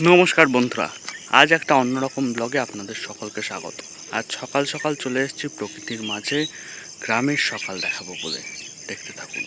নমস্কার বন্ধুরা, আজ একটা অন্যরকম ব্লগে আপনাদের সকলকে স্বাগত। আজ সকাল সকাল চলে এসেছি প্রকৃতির মাঝে, গ্রামের সকাল দেখাবো বলে। দেখতে থাকুন।